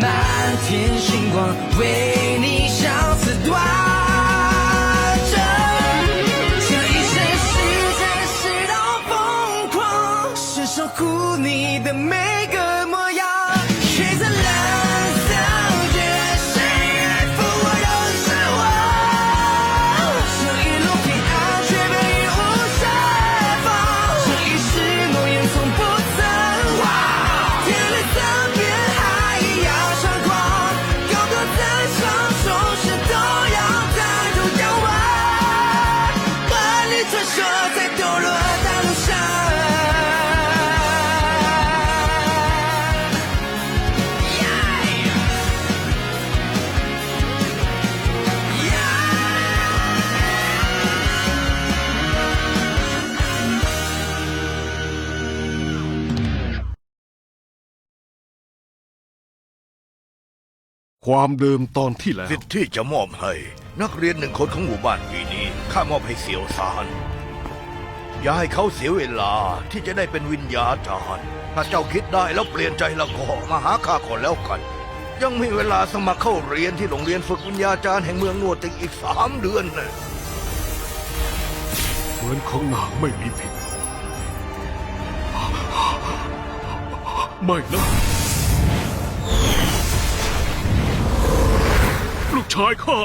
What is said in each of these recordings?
满天星光为你相思断 ความเดิมตอนที่แล้ว สิทธิ์ที่จะมอบให้ นักเรียนหนึ่งคนของหมู่บ้านปีนี้ข้ามอบให้เสียวซาน อย่าให้เขาเสียเวลาที่จะได้เป็นวิญญาจารย์ถ้าเจ้าคิดได้แล้วเปลี่ยนใจแล้วก็มาหาข้าก่อนแล้วกัน ยังมีเวลาสมัครเข้าเรียนที่โรงเรียนฝึกวิญญาจารย์แห่งเมืองนวดติงอีกสามเดือนนะเหมือนของนางไม่มีผิด ไม่นะ ลูกชายข้า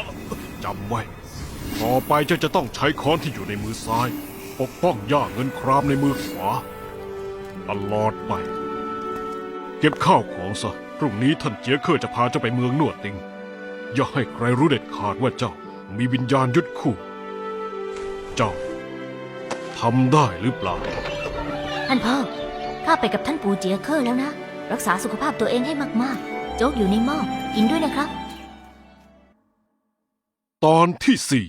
จำไว้ ต่อไปเจ้าจะต้องใช้ค้อนที่อยู่ในมือซ้าย ปกป้องย่าเงินครามในมือขวาตลอดไป เก็บข้าวของซะพรุ่งนี้ท่านเจียเคอจะพาเจ้าไปเมืองนวดติง อย่าให้ใครรู้เด็ดขาดว่าเจ้ามีวิญญาณยุดคู่ เจ้าทำได้หรือเปล่า ท่านพ่อ ข้าไปกับท่านปู่เจียเคอร์แล้วนะ รักษาสุขภาพตัวเองให้มากๆ โจ๊กอยู่ในหม้อกินด้วยนะครับ ตอนที่สี่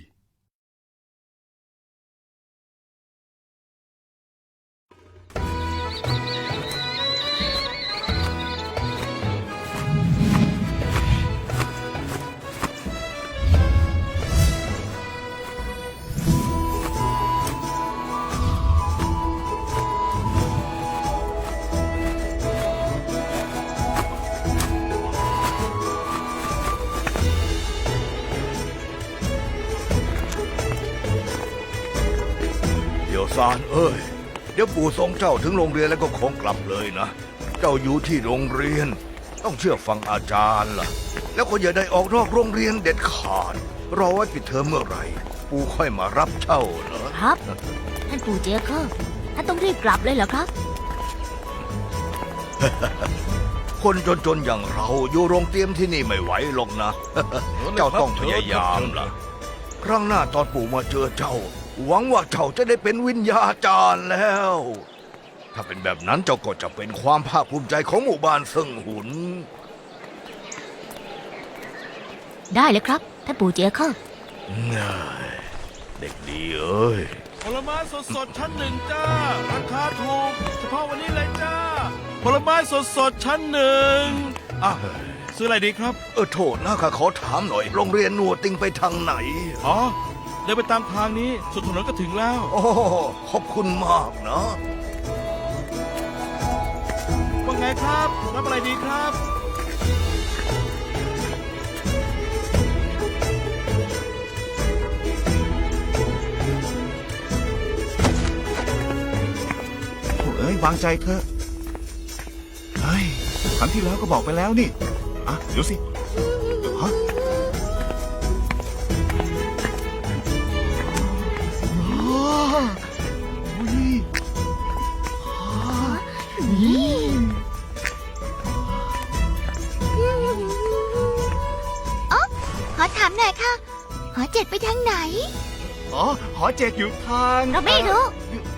ซานเอ้ย เดี๋ยวปู่ส่งเจ้าถึงโรงเรียนแล้วก็คงกลับเลยนะ เจ้าอยู่ที่โรงเรียน ต้องเชื่อฟังอาจารย์ล่ะ แล้วก็อย่าได้ออกนอกโรงเรียนเด็ดขาด รอไว้ปิดเทอมเมื่อไหร่ ปู่ค่อยมารับเจ้าเหรอครับ ท่านปู่เจียเคอร์ท่านต้องรีบกลับเลยเหรอครับ คนจนๆอย่างเราอยู่โรงเตรียมที่นี่ไม่ไหวหรอกนะ เจ้าต้องพยายามล่ะ ครั้งหน้าตอนปู่มาเจอเจ้า หวังว่าเจ้าจะได้เป็นวิญญาจารย์แล้ว ถ้าเป็นแบบนั้นเจ้าก็จะเป็นความภาคภูมิใจของหมู่บ้านเซิงหุน ได้เลยครับ ท่านปู่เจียเคอร์เด็กดีเอ้ย ผลไม้สดสดๆชั้นหนึ่งจ้า ราคาถูก เฉพาะวันนี้เลยจ้า ผลไม้สดสดๆชั้นหนึ่งอะซื้ออะไรดีครับ เออโทษนะข้าขอถามหน่อย โรงเรียนหนวดติงไปทางไหน อ๋อเดินไปตามทางนี้ สุดถนนก็ถึงแล้ว โอ้ขอบคุณมากนะว่าไงครับ รับอะไรดีครับ โถ่เอ้ยวางใจเถอะเฮ้ยครั้งที่แล้วก็บอกไปแล้วนี่ อะ เดี๋ยวสิ เจ็ดไปทางไหน อ๋อ หอเจกอยู่ทางเราไม่รู้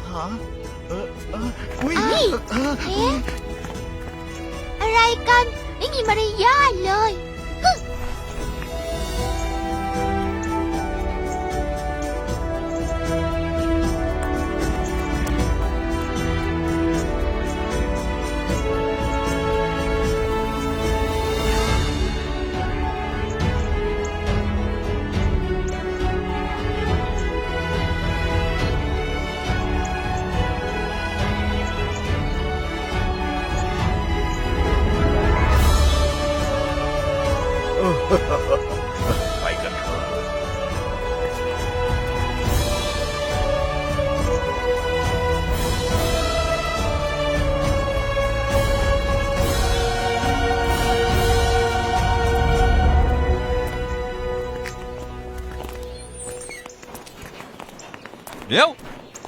หาเออเอออุ้ยเอ้ย เออเอ๊ะอะไรกัน ไม่มีมารยาทเลย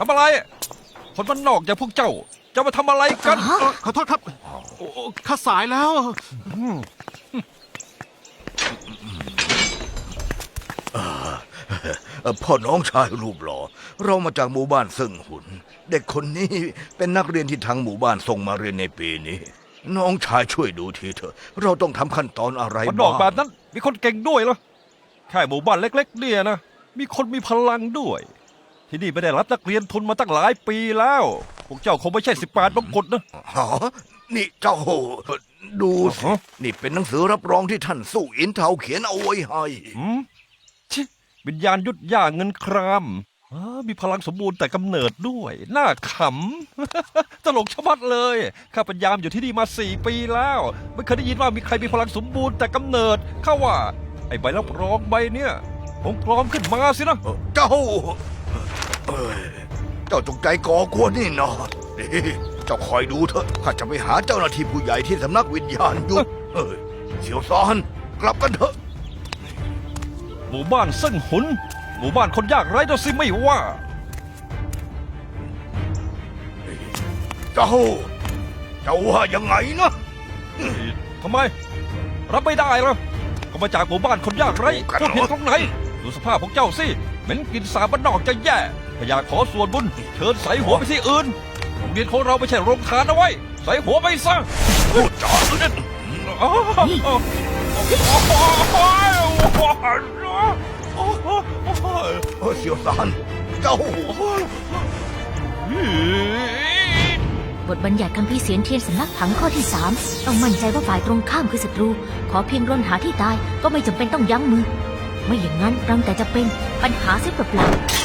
ทำอะไร คนมันนอกอย่างพวกเจ้า จะมาทำอะไรกันอ๋อเอ่อขอโทษครับโอ้โอ้ข้าสายแล้ว เอ่อพ่อน้องชายรูปหล่อเรามาจากหมู่บ้านซึ่งหุน เด็กคนนี้เป็นนักเรียนที่ทางหมู่บ้านส่งมาเรียนในปีนี้ น้องชายช่วยดูทีเถอะเราต้องทำขั้นตอนอะไรมันนอกแบบ้างบนั้น มีคนเก่งด้วยเหรอแค่หมู่บ้านเล็ก ๆ เนี่ยนะ มีคนมีพลังด้วย ที่นี่ไม่ได้รับนักเรียนทุนมาตั้งหลายปีแล้ว พวกเจ้าคงไม่ใช่สิบแปดมงกุฎนะฮะนี่เจ้าดูสิฮะนี่เป็นหนังสือรับรองที่ท่านสู้อินเทาเขียนเอาไว้ให้ หืมชิวิญญาณยุดย่าเงินครามอ้ามีพลังสมบูรณ์แต่กำเนิดด้วย น่าขำ ตลกชะมัดเลย ข้าพยายามอยู่ที่นี่มาสี่ปีแล้ว ไม่เคยได้ยินว่ามีใครมีพลังสมบูรณ์แต่กำเนิด ข้าว่า ไอ้ใบรับรองใบเนี่ยคงปลอมขึ้นมาสินะ เจ้า เอ้ยเจ้าจงใจก่อกวนนี่นานี่เจ้าคอยดูเถอะข้าจะไปหาเจ้าหน้าที่ผู้ใหญ่ที่สำนักวิญญาณยุทธเอ้ยเสียวซานกลับกันเถอะหมู่บ้านเส้นหุน หมู่บ้านคนยากไร้ตัวสิไม่ว่า เจ้า เจ้าว่ายังไงนะทำไม รับไม่ได้เหรอก็มาจากหมู่บ้านคนยากไร้กันพูดเหรอผิดตรงไหน ดูสภาพของเจ้าสิเห ม็นกลินสาบบ้านนอกจะแย่ถ้าอยากขอส่วนบุญเชิญใส่หัวไปที่อื่นโรงเรียนของเราไม่ใช่โรงทานเอาไว้ใส่หัวไปซะพูดจาเล่นอ้าวอ้าวอ้าวเออเสียวซานเจ้าบทบัญญัติคำพีร์เสียนเทียนสำนักถังข้อที่สามต้องมั่นใจว่าฝ่ายตรงข้ามคือศัตรู ขอเพียงรนหาที่ตายก็ไม่จำเป็นต้องยั้งมือ ไม่อย่างนั้นรังแต่จะเป็น ปัญหาเสียเปล่าๆ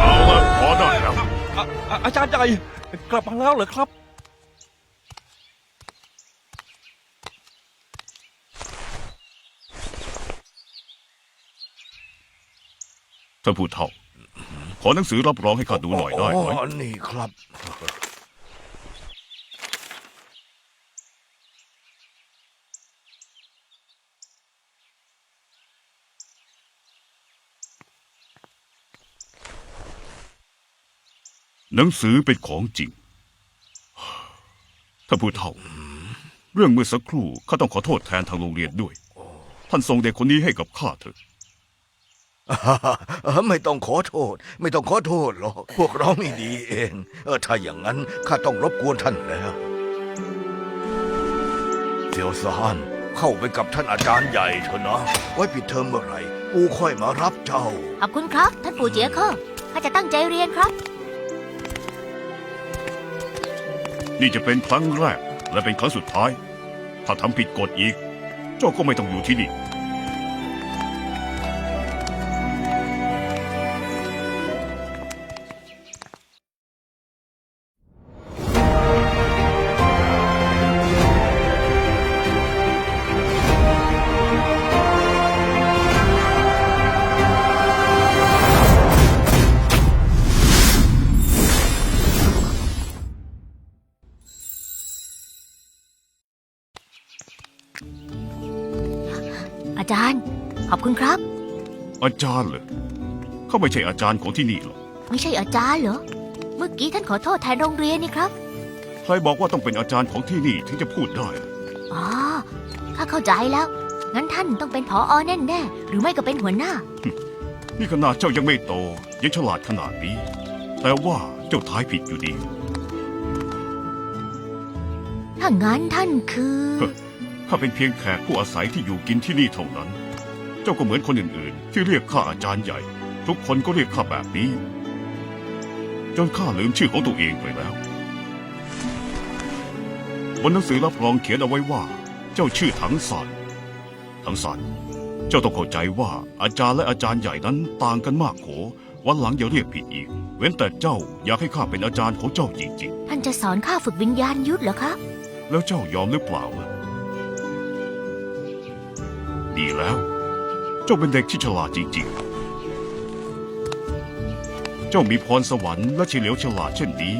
เอาละพอได้แล้วอะอะอาจารย์ใหญ่กลับมาแล้วเหรอครับ ท่านผู้เฒ่าข อหนังสือรับรองให้ข้าดูหน่อยได้ไหมอ๋อนี่ครับ หนังสือเป็นของจริงท่านผู้เฒ่า เรื่องเมื่อสักครู่ข้าต้องขอโทษแทนทางโรงเรียนด้วย ท่านส่งเด็กคนนี้ให้กับข้าเถอะเออ ไม่ต้องขอโทษ ไม่ต้องขอโทษหรอกพวกเราไม่ดีเองเออถ้าอย่างนั้นข้าต้องรบกวนท่านแล้วเซียวซานเข้าไปกับท่านอาจารย์ใหญ่เถอะนะไว้ปิดเทอมเมื่อไหร่ปูค่อยมารับเจ้า ขอบคุณครับ ท่านปู่เจียเคอร์ข้าจะตั้งใจเรียนครับ นี่จะเป็นครั้งแรกและเป็นครั้งสุดท้าย ถ้าทำผิดกฎอีก เจ้าก็ไม่ต้องอยู่ที่นี่ อาจารย์เหรอเขาไม่ใช่อาจารย์ของที่นี่หรอก ไม่ใช่อาจารย์เหรอ เมื่อกี้ท่านขอโทษแทนโรงเรียนนี่ครับ ใครบอกว่าต้องเป็นอาจารย์ของที่นี่ถึงจะพูดได้อ๋อ ข้าเข้าใจแล้ว งั้นท่านต้องเป็นผออแน่แน่ๆหรือไม่ก็เป็นหัวหน้า นี่ขนาดเจ้ายังไม่โต ยังฉลาดขนาดนี้ แต่ว่าเจ้าทายผิดอยู่ดี ถ้างั้นท่านคือเฮ้ยข้าเป็นเพียงแขกผู้อาศัยที่อยู่กินที่นี่เท่านั้น เจ้าก็เหมือนคนอื่นๆ ที่เรียกข้าอาจารย์ใหญ่ ทุกคนก็เรียกข้าแบบนี้ จนข้าลืมชื่อของตัวเองไปแล้ว บนหนังสือรับรองเขียนเอาไว้ว่า เจ้าชื่อถังสันถังสันเจ้าต้องเข้าใจว่าอาจารย์และอาจารย์ใหญ่นั้นต่างกันมากโขวันหลังอย่าเรียกผิดอีก เว้นแต่เจ้าอยากให้ข้าเป็นอาจารย์ของเจ้าจริงท่านจะสอนข้าฝึกวิญญาณยุทธเหรอครับๆแล้วเจ้ายอมหรือเปล่าล่ะดีแล้ว เจ้าเป็นเด็กที่ฉลาดจริงๆ เจ้ามีพรสวรรค์และเฉลียวฉลาดเช่นนี้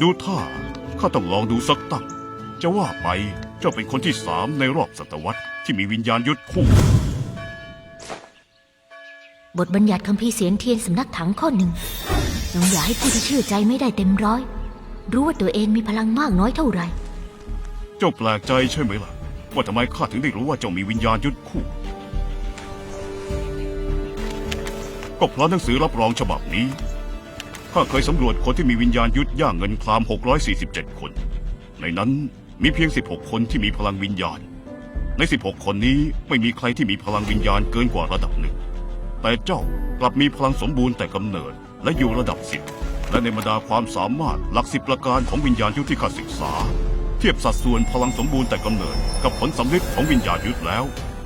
ดูท่าข้าต้องลองดูสักตั้ง จะว่าไปเจ้าเป็นคนที่สามในรอบศตวรรษที่มีวิญญาณยุทธคู่บทบัญญัติคำพีร์เสียนเทียนสำนักถังข้อหนึ่งจงอย่าให้ผู้ที่เชื่อใจไม่ได้เต็มร้อย รู้ว่าตัวเองมีพลังมากน้อยเท่าไหร่ เจ้าแปลกใจใช่ไหมล่ะ ว่าทำไมข้าถึงได้รู้ว่าเจ้ามีวิญญาณยุทธคู่ ก็เพราะหนังสือรับรองฉบับนี้ ข้าเคยสำรวจคนที่มีวิญญาณยุทธย่างเงินคลาม 647 คน ในนั้นมีเพียง 16 คนที่มีพลังวิญญาณ ใน 16 คนนี้ไม่มีใครที่มีพลังวิญญาณเกินกว่าระดับหนึ่ง แต่เจ้ากลับมีพลังสมบูรณ์แต่กำเนิดและอยู่ระดับสิบและในบรรดาความสามารถหลักสิบประการของวิญญาณยุทธที่ข้าศึกษา เทียบสัดส่วนพลังสมบูรณ์แต่กำเนิด กับผลสำลิดของวิญญาณยุทธแล้ว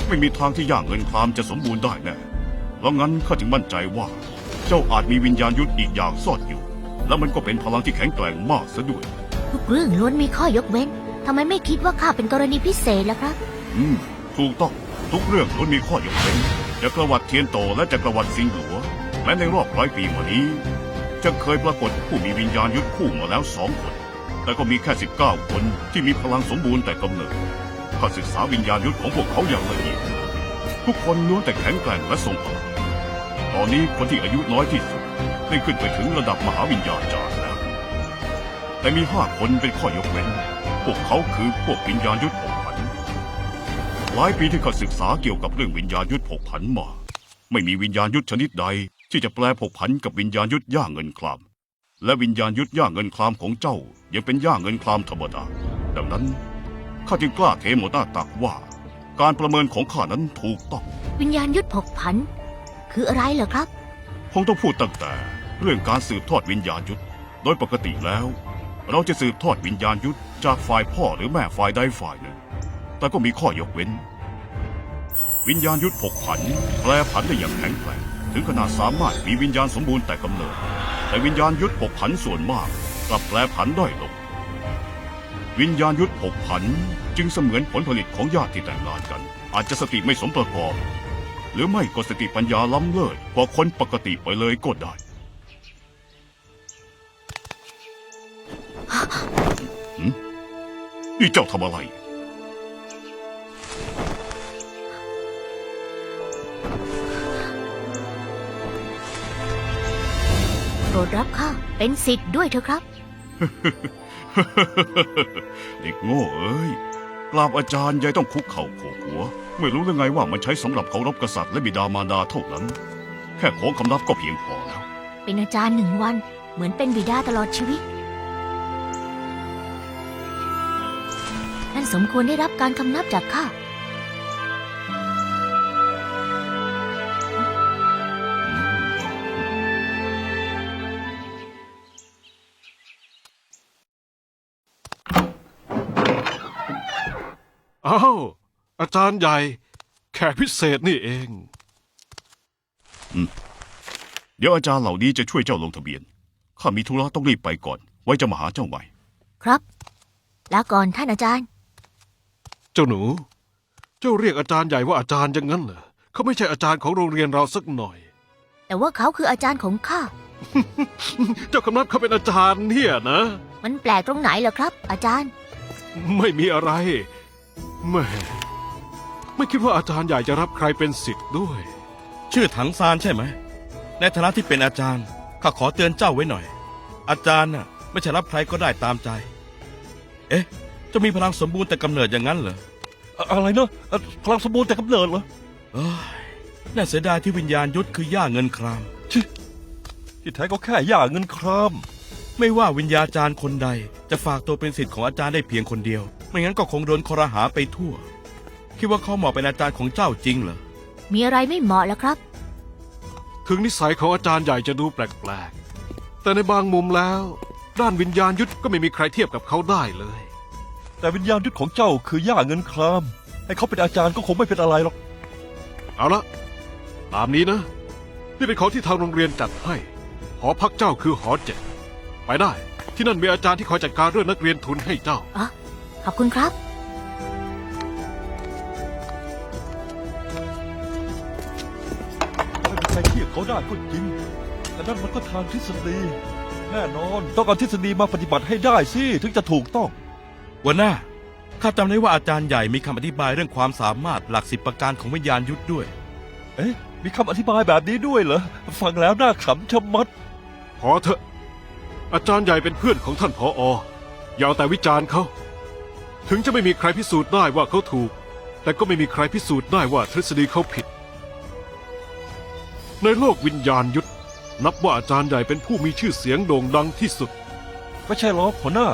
ไม่มีทางที่ย่างเงินคลามจะสมบูรณ์ได้แน่ เพราะงั้นข้าจึงมั่นใจว่า เจ้าอาจมีวิญญาณยุทธอีกอย่างซ่อนอยู่ และมันก็เป็นพลังที่แข็งแกร่งมากซะด้วย ทุกเรื่องล้วนมีข้อยกเว้นทำไมไม่คิดว่าข้าเป็นกรณีพิเศษล่ะครับ อืม ถูกต้องทุกเรื่องล้วนมีข้อยกเว้นจักรวรรดิเทียนโตและจักรวรรดิสิงห์หลัวแม้ในรอบร้อยปีมานี้ จะเคยปรากฏผู้มีวิญญาณยุทธคู่มาแล้วสองคน แต่ก็มีแค่ 19 คนที่มีพลังสมบูรณ์แต่กำเนิดข้าศึกษาวิญญาณยุทธของพวกเขาอย่างละเอียดทุกคนล้วนแต่แข็งแกร่งและทรงพลังต อนนี้คนที่อายุน้อยที่สุดได้ขึ้นไปถึงระดับมหาวิญญาณจารย์แล้ว แต่มีห้าคนเป็นข้อยกเว้น พวกเขาคือพวกวิญญาณยุทธผกผัน หลายปีที่ข้าศึกษาเกี่ยวกับเรื่องวิญญาณยุทธผกผันมา ไม่มีวิญญาณยุทธชนิดใด ที่จะแปลผกผันกับวิญญาณยุทธย่าเงินคลาม และวิญญาณยุทธย่าเงินคลามของเจ้า ยังเป็นย่าเงินคลามธรรมดา ดังนั้นข้าจึงกล้าเทหมดหน้าตักว่า การประเมินของข้านั้นถูกต้อง วิญญาณยุทธผกผัน คืออะไรเหรอครับ คงต้องพูดตั้งแต่เรื่องการสืบทอดวิญญาณยุทธโดยปกติแล้ว เราจะสืบทอดวิญญาณยุทธจากฝ่ายพ่อหรือแม่ฝ่ายใดฝ่ายหนึ่ง แต่ก็มีข้อยกเว้น วิญญาณยุทธผกผันแปรผันได้อย่างแข็งแกร่งถึงขนาดสามารถมีวิญญาณสมบูรณ์แต่กำเนิด แต่วิญญาณยุทธผกผันส่วนมากกลับแปรผันด้อยลง วิญญาณยุทธผกผันจึงเสมือนผลผลิตของญาติที่แต่งงานกัน อาจจะสติไม่สมประกอบ หรือไม่ก็สติปัญญาล้ำเลิศกว่าคนปกติไปเลยก็ได้หืมนี่เจ้าทำอะไร โปรดรับข้าเป็นสิทธิ์ด้วยเถอะครับ เด็กโง่เอ้ยกราบอาจารย์ยายต้องคุกเข่าโขกหัว ไม่รู้หรือไงว่ามันใช้สำหรับเคารพกษัตริย์และบิดามารดาเท่านั้น แค่ของคำนับก็เพียงพอแล้ว เป็นอาจารย์หนึ่งวัน เหมือนเป็นบิดาตลอดชีวิตท่านสมควรได้รับการคำนับจากข้าอ้าว อาจารย์ใหญ่ แขกพิเศษนี่เอง เดี๋ยวอาจารย์เหล่านี้จะช่วยเจ้าลงทะเบียน ข้ามีธุระต้องรีบไปก่อน ไว้จะมาหาเจ้าใหม่ ครับลาก่อนท่านอาจารย์ เจ้าหนู เจ้าเรียกอาจารย์ใหญ่ว่าอาจารย์อย่างนั้นเหรอเขาไม่ใช่อาจารย์ของโรงเรียนเราสักหน่อย แต่ว่าเขาคืออาจารย์ของข้า เจ้าคำนับเขาเป็นอาจารย์เนี่ยนะ มันแปลกตรงไหนเหรอครับ อาจารย์ ไม่มีอะไรแม่ ไม่คิดว่าอาจารย์ใหญ่จะรับใครเป็นสิทธิ์ด้วย ชื่อถังซานใช่ไหม ในฐานะที่เป็นอาจารย์ ข้าขอเตือนเจ้าไว้หน่อย อาจารย์น่ะ ไม่ใช่รับใครก็ได้ตามใจ เอ๊ะจะมีพลังสมบูรณ์แต่กำเนิดอย่างนั้นเหรออะอะไรเนอะเอ่อพลังสมบูรณ์แต่กำเนิดเหรอเอ้ยน่าเสียดายที่วิญญาณยุทธคือย่าเงินคราม ที่แท้ก็แค่ย่าเงินคราม ไม่ว่าวิญญาจารย์คนใด จะฝากตัวเป็นศิษย์ของอาจารย์ได้เพียงคนเดียว ไม่งั้นก็คงโดนคอรหาไปทั่ว คิดว่าเขาเหมาะเป็นอาจารย์ของเจ้าจริงเหรอ มีอะไรไม่เหมาะแล้วครับ ถึงนิสัยของอาจารย์ใหญ่จะดูแปลกๆ แต่ในบางมุมแล้ว ด้านวิญญาณยุทธก็ไม่มีใครเทียบกับเขาได้เลย แต่วิญญาณยุทธของเจ้าคือย่าเงินคราม ให้เขาเป็นอาจารย์ก็คงไม่เป็นอะไรหรอก เอาละตามนี้นะ นี่เป็นของที่ทางโรงเรียนจัดให้ หอพักเจ้าคือหอเจ็ดไปได้ ที่นั่นมีอาจารย์ที่คอยจัดการเรื่องนักเรียนทุนให้เจ้าอ๋อขอบคุณครับ ไม่มีใครเทียบเขาได้ก็จริง แต่นั่นมันก็ทางทฤษฎี แน่นอนต้องเอาทฤษฎีมาปฏิบัติให้ได้สิถึงจะถูกต้อง วันหน้าข้าจำได้ว่าอาจารย์ใหญ่มีคำอธิบายเรื่องความสามารถหลักสิบประการของวิญญาณยุทธด้วย เอ๊ะ มีคำอธิบายแบบนี้ด้วยเหรอ ฟังแล้วน่าขำชะมัด พอเถอะ อาจารย์ใหญ่เป็นเพื่อนของท่านพอออย่าเอาแต่วิจารณ์เขา ถึงจะไม่มีใครพิสูจน์ได้ว่าเขาถูก แต่ก็ไม่มีใครพิสูจน์ได้ว่าทฤษฎีเขาผิด ในโลกวิญญาณยุทธนับว่าอาจารย์ใหญ่เป็นผู้มีชื่อเสียงโด่งดังที่สุด ไม่ใช่หรอกหัวหน้า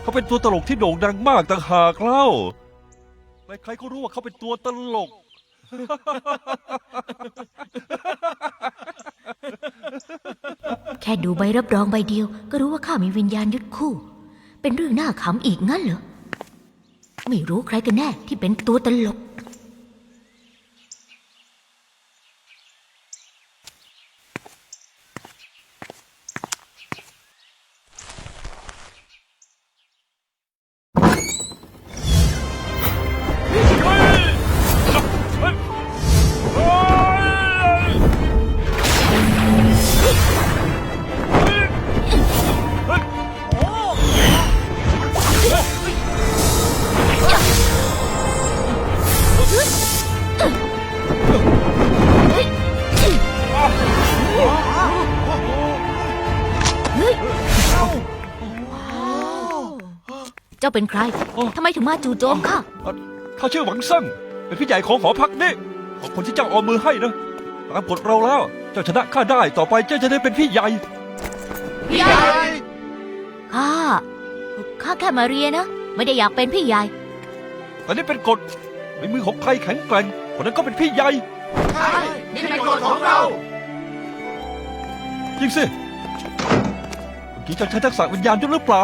เขาเป็นตัวตลกที่โด่งดังมากต่างหากเล่าใครๆก็รู้ว่าเขาเป็นตัวตลก แค่ดูใบรับรองใบเดียว ก็รู้ว่าข้ามีวิญญาณยุดคู่ เป็นเรื่องน่าขำอีกงั้นเหรอ ไม่รู้ใครกันแน่ที่เป็นตัวตลก จ้าเป็นใคร โอ้ ทำไมถึงมาจู่โจมข้าเขาชื่อหวังเซิ่งเป็นพี่ใหญ่ของหอพักนี่ขอบคนที่เจ้าเอามือให้นะตามกฎเราแล้วเจ้าชนะข้าได้ต่อไปเจ้าจะได้เป็นพี่ใหญ่ ข้า ข้าแค่มาเรียนนะ ไม่ได้อยากเป็นพี่ใหญ่ แต่นี่เป็นกฎในมือของใครแข็งแกร่งคนนั้นก็เป็นพี่ใหญ่นี่เป็นกฎของเราจริงสิเมื่อกี้เจ้าใช้ทักษะวิญญาณยุทธหรือเปล่า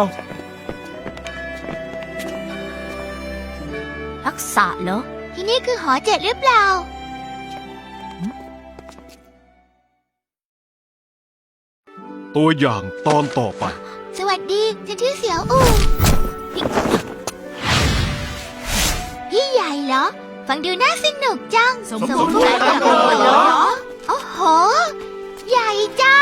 ทักษะเหรอ ที่นี่คือหอเจ็ดหรือเปล่า ตัวอย่างตอนต่อไป สวัสดี ฉันชื่อเสียวอู่พี่ใหญ่เหรอ ฟังดูน่าสนุกจังสมบูรณ์แบบเหรอ โอ้โห ใหญ่จัง